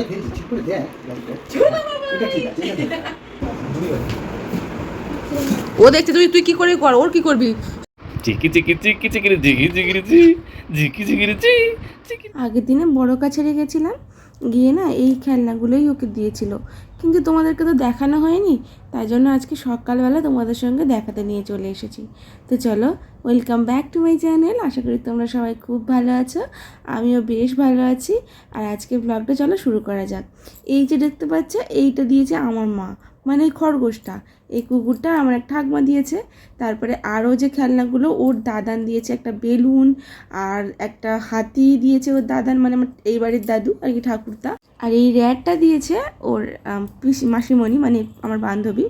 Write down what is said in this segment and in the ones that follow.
কোথায় ফেলছি ঠিক করে দেখ এটা ঠিক আছে। ও দেখছে তুই তুই কি করে কর ওর কি করবি চিকি চিকি চিকি চিকি জিগি জিগি জি জিকি জিগি জি আগের দিনে বড় কাছে গেছিলাম গিয়ে না এই খেলনাগুলোই ওকে দিয়েছিল কিন্তু তোমাদেরকে তো দেখানো হয়নি, তাই জন্য আজকে সকালবেলা তোমাদের সঙ্গে দেখাতে নিয়ে চলে এসেছি। তো চলো welcome back to my channel আশা করি তোমরা সবাই খুব ভালো আছো, আমিও বেশ ভালো আছি। আর আজকে ব্লগটা চলো শুরু করা যাক। এই যে দেখতে পাচ্ছ, এইটা দিয়েছে আমার মা। মানে খরগোশটা। এই কুকুরটা আমার এক ঠাকমা দিয়েছে। তারপরে আরও যে খেলনাগুলো, ওর দাদান দিয়েছে একটা বেলুন আর একটা হাতি দিয়েছে ওর দাদান মানে আমার এই বাড়ির দাদু আর কি ঠাকুরদা। আর এই র্যাডটা দিয়েছে ওর পিসি, মাসিমণি মানে আমার বান্ধবী।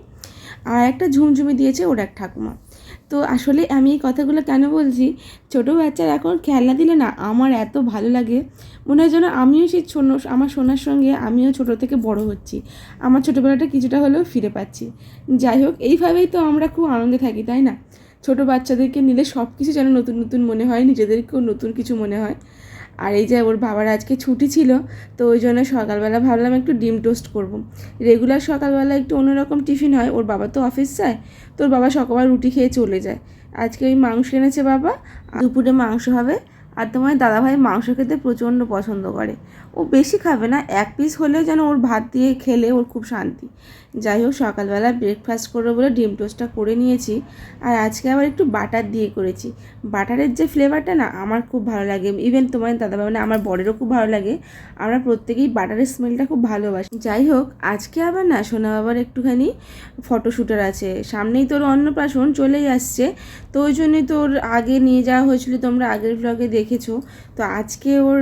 আর একটা ঝুমঝুমি দিয়েছে ওর এক ঠাকুমা। তো আসলে আমি এই কথাগুলো কেন বলছি? ছোটো বাচ্চার এখন খেলনা দিলে না আমার এত ভালো লাগে। মনে হয় যেন আমিও সেই ছোনো, আমার সোনার সঙ্গে আমিও ছোটো থেকে বড় হচ্ছি। আমার ছোটোবেলাটা কিছুটা হলেও ফিরে পাচ্ছি। যাই হোক, এইভাবেই তো আমরা খুব আনন্দে থাকি, তাই না? ছোটো বাচ্চাদেরকে নিলে সব কিছু যেন নতুন নতুন মনে হয়, নিজেদেরকেও নতুন কিছু মনে হয়। আর এই যে ওর বাবার আজকে ছুটি ছিল, তো ওই জন্য সকালবেলা ভাবলাম একটু ডিম টোস্ট করব। রেগুলার সকালবেলা একটু অন্যরকম টিফিন হয়, ওর বাবা তো অফিস যায় তো ওর বাবা সকালবেলা রুটি খেয়ে চলে যায়। আজকে ওই মাংস এনেছে বাবা দুপুরে মাংস হবে, আর তোমার দাদাভাই মাংস খেতে প্রচণ্ড পছন্দ করে। ও বেশি খাবে না, এক পিস হলেও যেন ওর ভাত দিয়ে খেলে ওর খুব শান্তি। যাই হোক সকালবেলা ব্রেকফাস্ট করব বলে ডিম টোস্টটা করে নিয়েছি। আর আজকে আবার একটু বাটার দিয়ে করেছি। বাটারের যে ফ্লেভারটা না, আমার খুব ভালো লাগে। ইভেন তোমার দাদাভাই মানে আমার বরেরও খুব ভালো লাগে। আমরা প্রত্যেকেই বাটারের স্মেলটা খুব ভালোবাসি। যাই হোক আজকে আবার না, সোনা বাবার একটুখানি ফটোশ্যুটার আছে। সামনেই তোর অন্নপ্রাশন চলেই আসছে। তো ওই জন্যই তোর আগে নিয়ে যাওয়া হয়েছিল, তোমরা আগের ব্লগে দেখেছ। তো আজকে ওর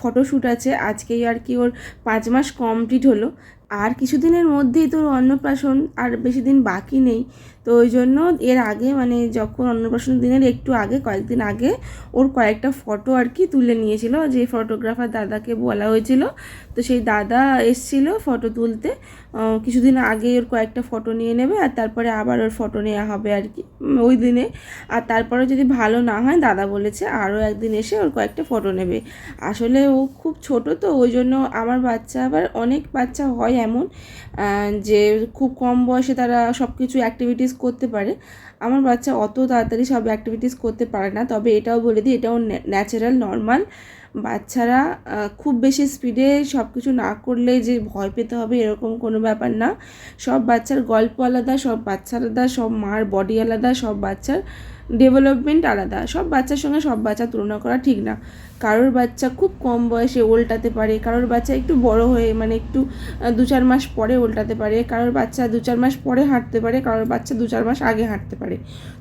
ফটোশ্যুট আছে। আজকেই আর কি ওর পাঁচ মাস কমপ্লিট হলো। আর কিছুদিনের মধ্যেই তোর অন্নপ্রাশন আর বেশি দিন বাকি নেই তো ওই জন্য এর আগে মানে যখন অন্নপ্রাশন দিনের একটু আগে, কয়েকদিন আগে ওর কয়েকটা ফটো আর কি তুলে নিয়েছিল। যে ফটোগ্রাফার দাদাকে বলা হয়েছিল। তো সেই দাদা এসছিল ফটো তুলতে। কিছুদিন আগেই ওর কয়েকটা ফটো নিয়ে নেবে আর তারপরে আবার ওর ফটো নেওয়া হবে আর কি। ওই দিনে। আর তারপরে যদি ভালো না হয়, দাদা বলেছে আরও একদিন এসে ওর কয়েকটা ফটো নেবে। আসলে ও খুব ছোট তো, ওই জন্য আমার বাচ্চা আবার অনেক বাচ্চা হয় এমন যে খুব কম বয়সে তারা সব কিছু অ্যাক্টিভিটিস করতে পারে। আমার বাচ্চা অত তাড়াতাড়ি সব অ্যাক্টিভিটিস করতে পারে না, তবে এটাও বলে দিই, এটাও ন্যাচারাল নর্মাল বাচ্চারা খুব বেশি স্পিডে সব কিছু না করলে যে ভয় পেতে হবে এরকম কোনো ব্যাপার না। সব বাচ্চার গল্প আলাদা, সব বাচ্চা আলাদা, সব মার বডি আলাদা, সব বাচ্চার ডেভেলপমেন্ট আলাদা। সব বাচ্চার সঙ্গে সব বাচ্চা তুলনা করা ঠিক না। কারোর বাচ্চা খুব কম বয়সে উল্টাতে পারে, কারোর বাচ্চা একটু বড় হয়ে মানে একটু দু চার মাস পরে উল্টাতে পারে, কারোর বাচ্চা দু চার মাস পরে হাঁটতে পারে, কারোর বাচ্চা দু চার মাস আগে হাঁটতে পারে।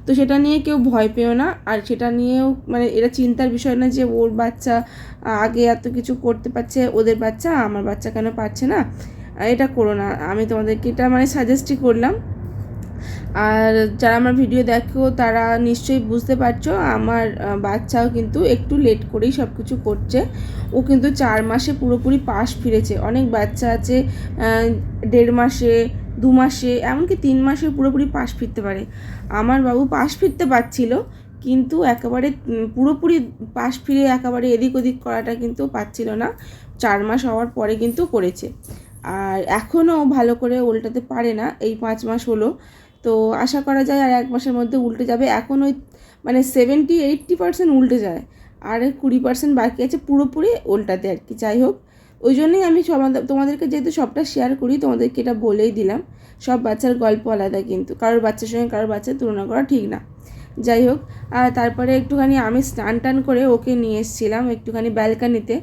তো সেটা নিয়ে কেউ ভয় পেও না, আর সেটা নিয়েও মানে এটা চিন্তার বিষয় না যে ওর বাচ্চা আগে এত কিছু করতে পারছে, ওদের বাচ্চা, আমার বাচ্চা কেন পারছে না? এটা করো না। আমি তোমাদেরকে এটা মানে সাজেস্টই করলাম। আর যারা আমার ভিডিও দেখো, তারা নিশ্চয়ই বুঝতে পারছ, আমার বাচ্চাও কিন্তু একটু লেট করেই সব কিছু করছে। ও কিন্তু চার মাসে পুরোপুরি পাশ ফিরেছে। অনেক বাচ্চা আছে দেড় মাসে, দু মাসে, এমনকি তিন মাসে পুরোপুরি পাশ ফিরতে পারে। আমার বাবু পাশ ফিরতে পারছিল, কিন্তু একেবারে পুরোপুরি পাশ ফিরে একেবারে এদিক ওদিক করাটা কিন্তু পারছিল না। চার মাস হওয়ার পরে কিন্তু করেছে। আর এখনও ভালো করে উল্টাতে পারে না। এই পাঁচ মাস হলো। তো আশা করা যায় আর এক মাসের মধ্যে উল্টে যাবে। এখন ওই মানে সেভেন্টি এইটটি পার্সেন্ট উল্টে যায়। আর কুড়ি পার্সেন্ট বাকি আছে পুরোপুরি উল্টাতে আর কি। যাই হোক, ওই জন্যই আমি তোমাদেরকে যেহেতু সবটা শেয়ার করি, তোমাদেরকে এটা বলেই দিলাম। সব বাচ্চার গল্প আলাদা কিন্তু। কারোর বাচ্চার সঙ্গে কারোর বাচ্চার তুলনা করা ঠিক না। যাই হোক, আর তারপরে একটুখানি আমি স্নান টান করে ওকে নিয়ে এসেছিলাম একটুখানি ব্যালকানিতে।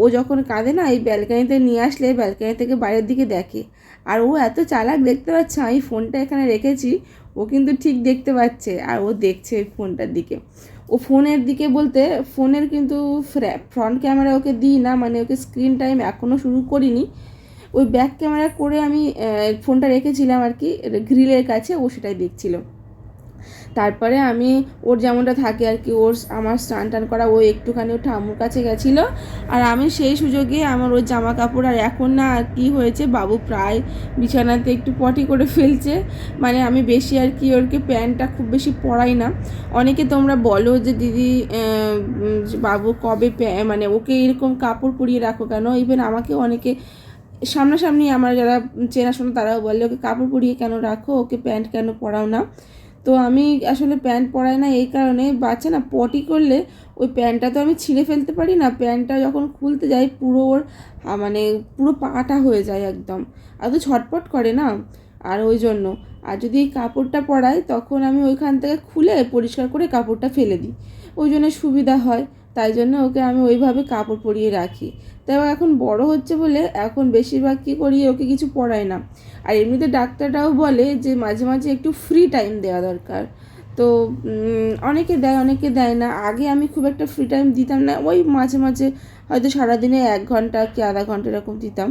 ও যখন কাঁদে না, এই ব্যালকানিতে নিয়ে আসলে ব্যালকানি থেকে বাইরের দিকে দেখে। আর ও এত চালাক দেখতে পাচ্ছে, আমি ফোনটা এখানে রেখেছি, ও কিন্তু ঠিক দেখতে পাচ্ছে, আর ও দেখছে ওই ফোনটার দিকে। ও ফোনের দিকে বলতে ফোনের কিন্তু ফ্রন্ট ক্যামেরা ওকে দিই না মানে ওকে স্ক্রিন টাইম এখনও শুরু করিনি। ওই ব্যাক ক্যামেরা করে আমি ফোনটা রেখেছিলাম আর কি গ্রিলের কাছে ও সেটাই দেখছিল। তারপরে আমি ওর যেমনটা থাকে আর কি, ওর আমার স্নান টান করা, ও একটুখানি ওর ঠাম্মুর কাছে গেছিল। আর আমি সেই সুযোগে আমার ওর জামা কাপড় আর এখন না আর কি হয়েছে, বাবু প্রায় বিছানাতে একটু পটি করে ফেলছে। মানে আমি বেশি আর কি ওরকে প্যান্টটা খুব বেশি পরাই না। অনেকে তোমরা বলো যে, দিদি বাবু কবে মানে ওকে এরকম কাপড় পরিয়ে রাখো কেন? ইভেন আমাকে অনেকে, সামনাসামনি আমার যারা চেনাশোনা তারাও বলে, ওকে কাপড় পরিয়ে কেন রাখো? ওকে প্যান্ট কেন পরাও না? তো আমি আসলে প্যান্ট পরাই না এই কারণে, বাচ্চা না পটি করলে ওই প্যান্টটা তো আমি ছিঁড়ে ফেলতে পারি না। প্যান্টটা যখন খুলতে যাই পুরো ওর মানে পুরো পাটা হয়ে যায় একদম। আর তো ছটপট করে না, আর ওই জন্য। আর যদি এই কাপড়টা পরাই, তখন আমি ওইখান থেকে খুলে পরিষ্কার করে কাপড়টা ফেলে দিই। ওই জন্য সুবিধা হয়। তাই জন্য ওকে আমি ওইভাবে কাপড় পরিয়ে রাখি। তাই এখন বড় হচ্ছে বলে এখন বেশিরভাগ কী করি, ওকে কিছু পড়াই না। আর এমনিতে ডাক্তাররাও বলে যে মাঝে মাঝে একটু ফ্রি টাইম দেওয়া দরকার। তো অনেকে দেয় অনেকে দেয় না। আগে আমি খুব একটা ফ্রি টাইম দিতাম না। ওই মাঝে মাঝে হয়তো সারাদিনে এক ঘণ্টা কি আধা ঘণ্টা এরকম দিতাম।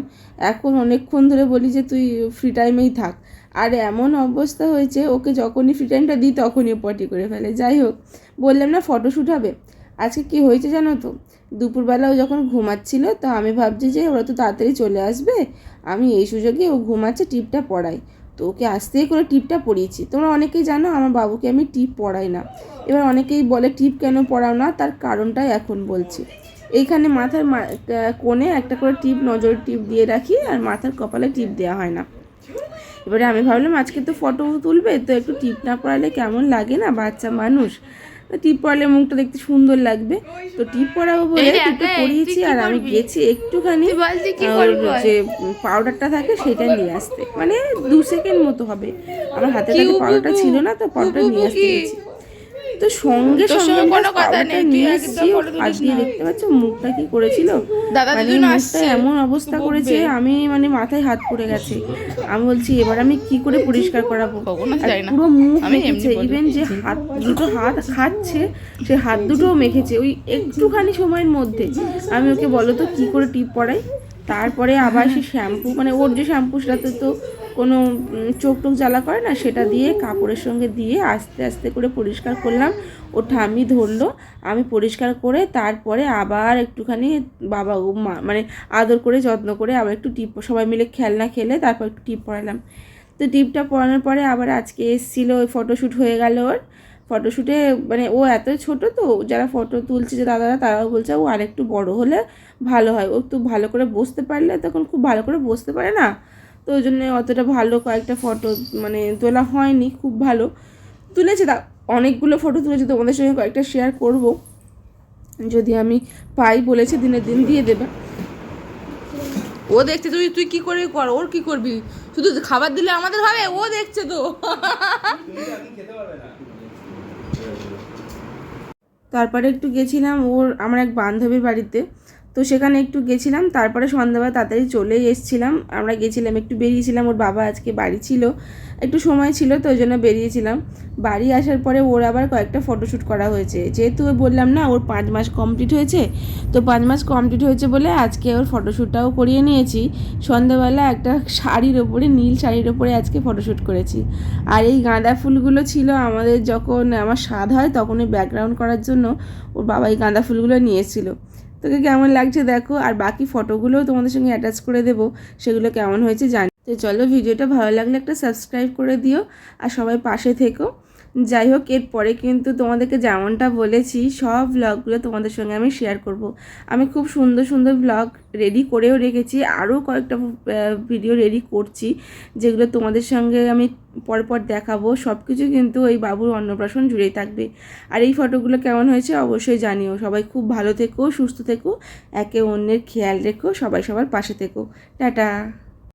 এখন অনেকক্ষণ ধরে বলি যে তুই ফ্রি টাইমেই থাক। আর এমন অবস্থা হয়েছে, ওকে যখনই ফ্রি টাইমটা দিই তখনই পটি করে ফেলে। যাই হোক, বললাম না ফটোশ্যুট হবে। আজকে কি হয়েছে জানো তো? দুপুরবেলা ও যখন ঘুমাচ্ছিল, তো আমি ভাবছি যে ওরা তো তাড়াতাড়ি চলে আসবে। আমি এই সুযোগে ও ঘুমাচ্ছে, টিপটা পড়াই। তো ওকে আস্তেই করে টিপটা পড়িয়েছি। তোমরা অনেকেই জানো, আমার বাবুকে আমি টিপ পড়াই না। এবার অনেকেই বলে, টিপ কেন পড়াও না? তার কারণটাই এখন বলছি। এইখানে মাথার কোণে একটা করে টিপ, নজর টিপ দিয়ে রাখি, আর মাথার কপালে টিপ দেওয়া হয় না। এবারে আমি ভাবলাম, আজকে তো ফটো তুলবে, তো একটু টিপ না পড়ালে কেমন লাগে না বাচ্চা মানুষ? টিপ পরালে মুখটা দেখতে সুন্দর লাগবে। তো টিপ পরাবো বলে একটু টিপটা পরিয়েছি আর আমি? গেছি একটুখানি? যে পাউডারটা থাকে সেটা নিয়ে আসতে। মানে দু সেকেন্ড মতো হবে। আমার হাতে পাউডারটা ছিল না তো পাউডারটা নিয়ে আসতে গেছি। তো সঙ্গে সঙ্গে কোনো কথা নেই, তুই নিয়ে একদম এসেছি, photo হাত দিয়ে দেখতে পাচ্ছ মুখটা কি করেছিল? দাদা মানে দুজন মুখটা আসছে। এমন অবস্থা করেছে আমি মানে মাথায় হাত পড়ে গেছে। আমি বলছি এবার আমি কি করে পরিষ্কার করাবো। পুরো মুখ আমি মেখেছে। এমনি ইভেন যে হাত দুটো হাত খাচ্ছে সে হাত দুটোও মেখেছে। ওই একটুখানি সময়ের মধ্যে। আমি ওকে বলো তো কি করে টিপ পড়াই তারপরে আবার সে শ্যাম্পু মানে ওর যে শ্যাম্পু সেটাতে তো কোনো চোখ টোক জ্বালা করে না, সেটা দিয়ে কাপড়ের সঙ্গে দিয়ে আস্তে আস্তে করে পরিষ্কার করলাম। ও ঠাম্মি ধরলো, আমি পরিষ্কার করে তারপরে আবার একটুখানি বাবা ও মা মানে আদর করে, যত্ন করে আবার একটু টিপ, সবাই মিলে খেলনা খেলে তারপর একটু টিপ পরালাম। তো টিপটা পরানোর পরে আবার আজকে এসেছিল, ওই ফটোশ্যুট হয়ে গেল ওর। ফটোশ্যুটে মানে ও এত ছোট তো, যারা ফটো তুলছে যে দাদারা, তারাও বলছে, ও আরেকটু বড় হলে ভালো হয়। ও একটু ভালো করে বসতে পারলে, তখন খুব ভালো করে বসতে পারে না। তো ওই জন্য অতটা ভালো কয়েকটা ফটো মানে তোলা হয়নি, খুব ভালো। তুলেছে, তা অনেকগুলো ফটো তুলেছে, তোমাদের সঙ্গে কয়েকটা শেয়ার করব। যদি আমি পাই বলেছে দিনের দিন দিয়ে দেবে। ও দেখছে, তুই তুই কি করে কর, ওর কি করবি? শুধু খাবার দিলে আমাদের হবে, ও দেখছে তো। তারপরে একটু গেছিলাম ওর, আমার এক বান্ধবীর বাড়িতে। তো সেখানে একটু গেছিলাম, তারপরে সন্ধ্যাবেলা তাড়াতাড়ি চলেই এসেছিলাম। আমরা গেছিলাম, একটু বেরিয়েছিলাম, ওর বাবা আজকে বাড়ি ছিল। একটু সময় ছিল তো ওই জন্য বেরিয়েছিলাম। বাড়ি আসার পরে ওর আবার কয়েকটা ফটোশ্যুট করা হয়েছে। যেহেতু বললাম না, ওর পাঁচ মাস কমপ্লিট হয়েছে, তো পাঁচ মাস কমপ্লিট হয়েছে বলে আজকে ওর ফটোশ্যুটটাও করিয়ে নিয়েছি। সন্ধ্যাবেলা একটা শাড়ির ওপরে, নীল শাড়ির ওপরে আজকে ফটোশ্যুট করেছি। আর এই গাঁদা ফুলগুলো ছিল আমাদের যখন আমার স্বাদ হয় তখন ওই ব্যাকগ্রাউন্ড করার জন্য ওর বাবা এই গাঁদা ফুলগুলো নিয়ে এসেছিল। তোকে কেমন লাগছে দেখো, আর বাকি ফটোগুলোও তোমাদের সঙ্গে অ্যাটাচ করে দেবো, সেগুলো কেমন হয়েছে জানি। তো চলো ভিডিওটা ভালো লাগলে একটা সাবস্ক্রাইব করে দিও, আর সবাই পাশে থেকো। যাই হোক এরপরে কিন্তু তোমাদেরকে যেমনটা বলেছি, সব ব্লগগুলো তোমাদের সঙ্গে আমি শেয়ার করব। আমি খুব সুন্দর সুন্দর ব্লগ রেডি করেও রেখেছি, আরও কয়েকটা ভিডিও রেডি করছি, যেগুলো তোমাদের সঙ্গে আমি পর পর দেখাবো। সব কিছু কিন্তু ওই বাবুর অন্নপ্রাশন জুড়েই থাকবে। আর এই ফটোগুলো কেমন হয়েছে অবশ্যই জানিও। সবাই খুব ভালো থেকো, সুস্থ থেকো, একে অন্যের খেয়াল রেখো, সবাই সবার পাশে থেকো। টাটা!